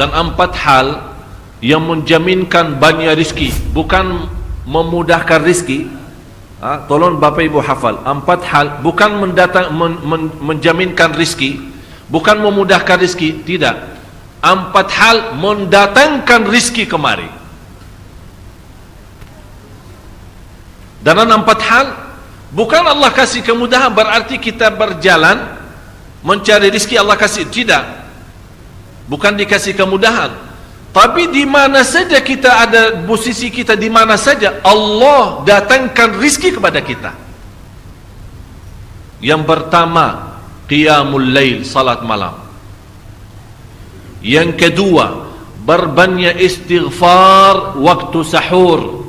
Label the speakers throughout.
Speaker 1: dan empat hal yang menjaminkan banyak rizki bukan memudahkan rizki. Ha, tolong Bapak Ibu hafal. Empat hal bukan mendatang men, men, menjaminkan rizki bukan memudahkan rizki tidak. Empat hal mendatangkan rizki kemari. Dan empat hal bukan Allah kasih kemudahan berarti kita berjalan mencari rizki Allah kasih. Tidak bukan dikasih kemudahan tapi di mana saja kita ada posisi kita di mana saja Allah datangkan rizki kepada kita. Yang pertama, qiyamul lail, salat malam. Yang kedua, berbanyak istighfar waktu sahur.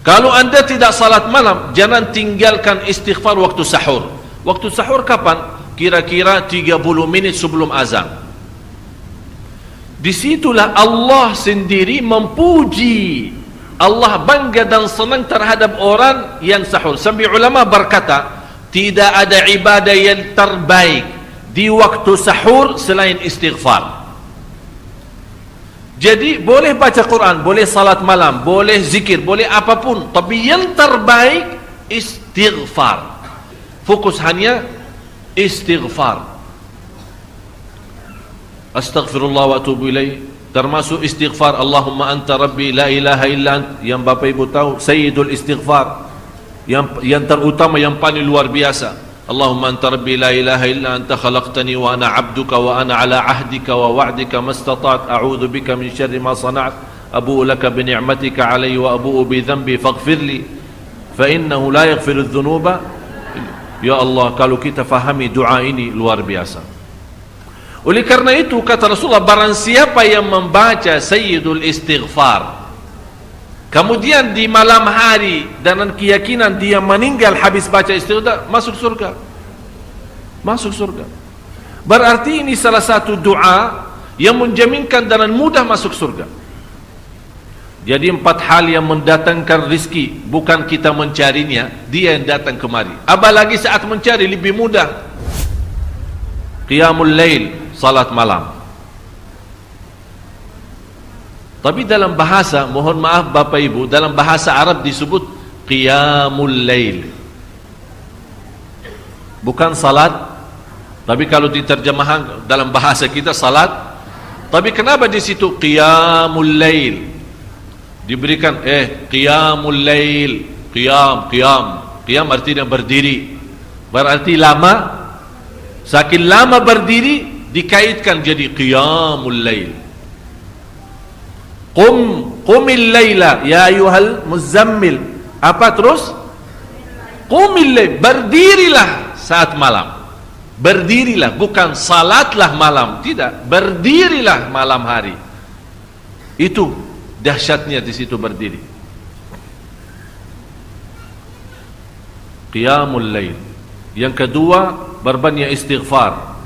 Speaker 1: Kalau anda tidak salat malam, jangan tinggalkan istighfar waktu sahur. Waktu sahur kapan? Kira-kira 30 minit sebelum azan. Disitulah Allah sendiri mempuji. Allah bangga dan senang terhadap orang yang sahur. Sampai ulama berkata Tidak ada ibadah yang terbaik Di waktu sahur selain istighfar. Jadi boleh baca Quran Boleh salat malam Boleh zikir Boleh apapun. Tapi yang terbaik Istighfar. Fokus hanya Istighfar Astaghfirullah wa atubu ilaih termasuk istighfar Allahumma anta rabbi la ilaha illa ant yang Bapak Ibu tahu sayyidul istighfar yang yang terutama yang paling luar biasa Allahumma anta rabbi la ilaha illa anta khalaqtani wa ana 'abduka wa ana 'ala 'ahdika wa wa'dika mastata'tu a'udzu bika min syarri ma sana'tu abu'u laka bi ni'matika 'alayya wa abu'u bi dhanbi faghfir li fa innahu la yaghfiru adh-dhunuba ya Allah kalau kita fahami doa ini luar biasa oleh karena itu kata Rasulullah barang siapa yang membaca Sayyidul Istighfar kemudian di malam hari dengan keyakinan dia meninggal habis baca istighfar masuk surga. Masuk surga. Berarti ini salah satu doa yang menjaminkan dengan mudah masuk surga. Jadi empat hal yang mendatangkan rizki bukan kita mencarinya, dia yang datang kemari. Apalagi saat mencari lebih mudah. Qiyamul Lail, salat malam. Tapi dalam bahasa, mohon maaf Bapak Ibu, dalam bahasa Arab disebut qiyamul lail. Bukan salat, tapi kalau diterjemahkan dalam bahasa kita salat. Tapi kenapa di situ qiyamul lail? Diberikan eh qiyamul lail, qiyam, qiyam. Qiyam artinya berdiri. Berarti lama. Saking lama berdiri, dikaitkan jadi qiyamul lail. Qum qumil laila ya ayuhal muzammil. Apa terus? Qumil lail. Berdirilah saat malam. Berdirilah bukan salatlah malam. Tidak berdirilah malam hari. Itu dahsyatnya di situ berdiri qiyamul lail yang kedua berbanyak istighfar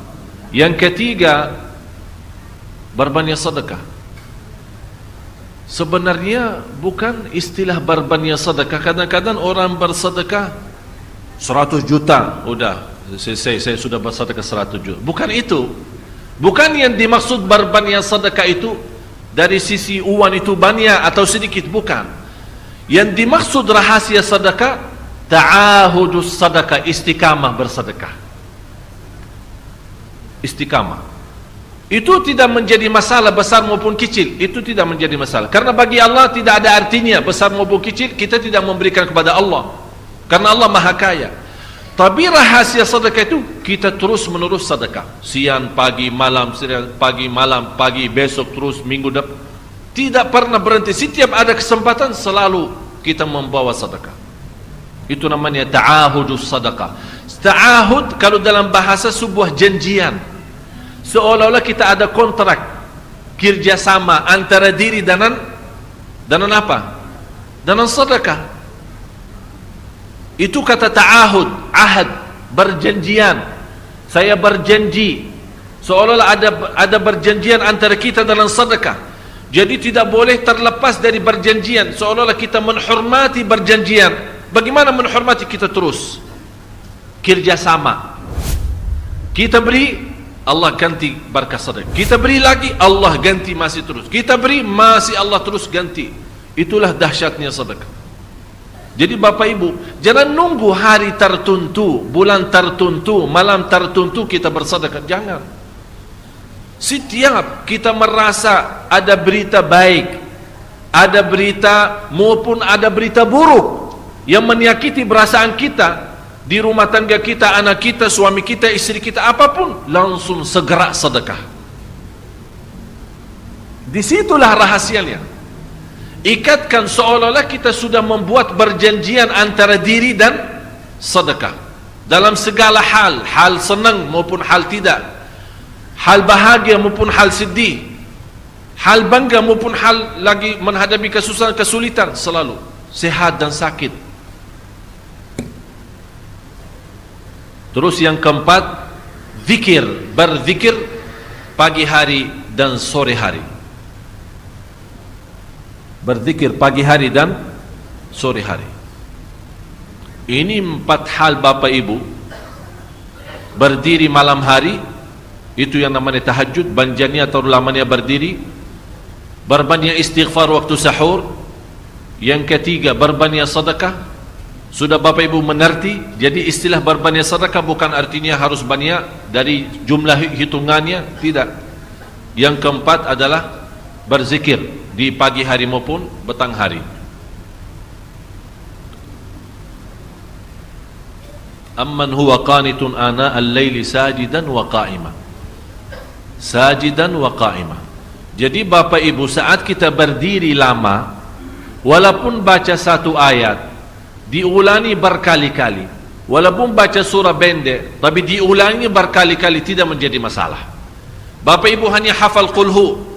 Speaker 1: yang ketiga berbanyak sedekah. Sebenarnya bukan istilah berbanyak sedekah. Kadang-kadang orang bersedekah 100 juta, sudah saya, saya, saya sudah bersedekah 100 juta. Bukan itu. Bukan yang dimaksud berbanyak sedekah itu dari sisi uang itu banyak atau sedikit bukan. Yang dimaksud rahasia sedekah ta'ahudus sedekah istiqamah bersedekah. Istiqamah. Itu tidak menjadi masalah besar maupun kecil. Itu tidak menjadi masalah. Karena bagi Allah tidak ada artinya besar maupun kecil kita tidak memberikan kepada Allah. Karena Allah maha kaya tapi rahasia sedekah itu kita terus menerus sedekah. Siang pagi malam siang pagi malam pagi besok terus minggu depan tidak pernah berhenti. Setiap ada kesempatan selalu kita membawa sedekah. Itu namanya ta'ahudus sedekah. Ta'ahud kalau dalam bahasa sebuah janjian seolah-olah kita ada kontrak kerjasama antara diri dan dan apa? dengan sedekah itu kata ta'ahud ahad berjanjian saya berjanji seolah-olah ada ada berjanjian antara kita dalam sedekah jadi tidak boleh terlepas dari berjanjian seolah-olah kita menghormati berjanjian bagaimana menghormati kita terus kerjasama kita beri Allah ganti berkah sedekah. Kita beri lagi, Allah ganti masih terus. Kita beri, masih Allah terus ganti. Itulah dahsyatnya sedekah. Jadi Bapak Ibu, jangan nunggu hari tertentu, bulan tertentu, malam tertentu kita bersedekah. Jangan. Setiap kita merasa ada berita baik, ada berita maupun ada berita buruk yang menyakiti perasaan kita, di rumah tangga kita, anak kita, suami kita, istri kita, apapun, langsung segera sedekah. Disitulah rahasianya. Ikatkan seolah-olah kita sudah membuat perjanjian antara diri dan sedekah. Dalam segala hal, hal senang maupun hal tidak. Hal bahagia maupun hal sedih. Hal bangga maupun hal lagi menghadapi kesusahan, kesulitan selalu. Sehat dan sakit Terus yang keempat, zikir, berzikir pagi hari dan sore hari. Berzikir pagi hari dan sore hari. Ini empat hal Bapak Ibu. Berdiri malam hari, itu yang namanya tahajud, banjani atau lamanya berdiri. Berbanyak istighfar waktu sahur. Yang ketiga, berbanyak sedekah. Sudah Bapak Ibu mengerti Jadi istilah berbanyak sedekah bukan artinya harus banyak Dari jumlah hitungannya Tidak Yang keempat adalah Berzikir Di pagi hari maupun petang hari. Amman huwa qanitun ana al-layli sajidan wa qa'ima. Sajidan wa qa'ima. Jadi Bapak Ibu saat kita berdiri lama Walaupun baca satu ayat diulangi berkali-kali. Walaupun baca surah pendek tapi diulangi berkali-kali tidak menjadi masalah. Bapak Ibu hanya hafal qulhu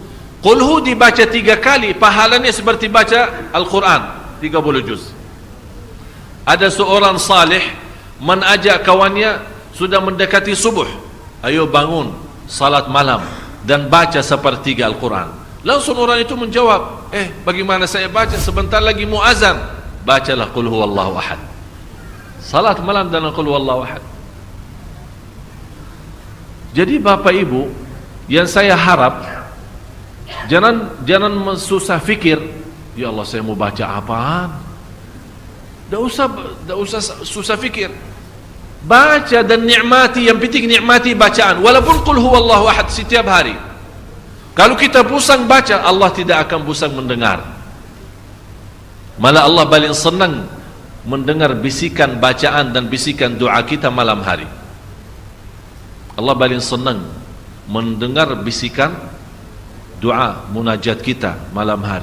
Speaker 1: qulhu dibaca tiga kali pahalanya seperti baca Al-Quran 30 juz. Ada seorang salih menajak kawannya sudah mendekati subuh. Ayo bangun salat malam dan baca sepertiga Al-Quran. Langsung orang itu menjawab eh bagaimana saya baca? Sebentar lagi muazan. Bacalah qul huwallahu ahad. Salat malam dan qul huwallahu ahad. Jadi Bapak Ibu yang saya harap jangan jangan susah fikir ya Allah saya mau baca apaan? Tidak usah tidak usah susah fikir. Baca dan nikmati yang penting nikmati bacaan. Walaupun qul huwallahu ahad setiap hari. Kalau kita pusang baca Allah tidak akan pusang mendengar. Malah Allah paling senang mendengar bisikan bacaan dan bisikan doa kita malam hari. Allah paling senang mendengar bisikan doa munajat kita malam hari.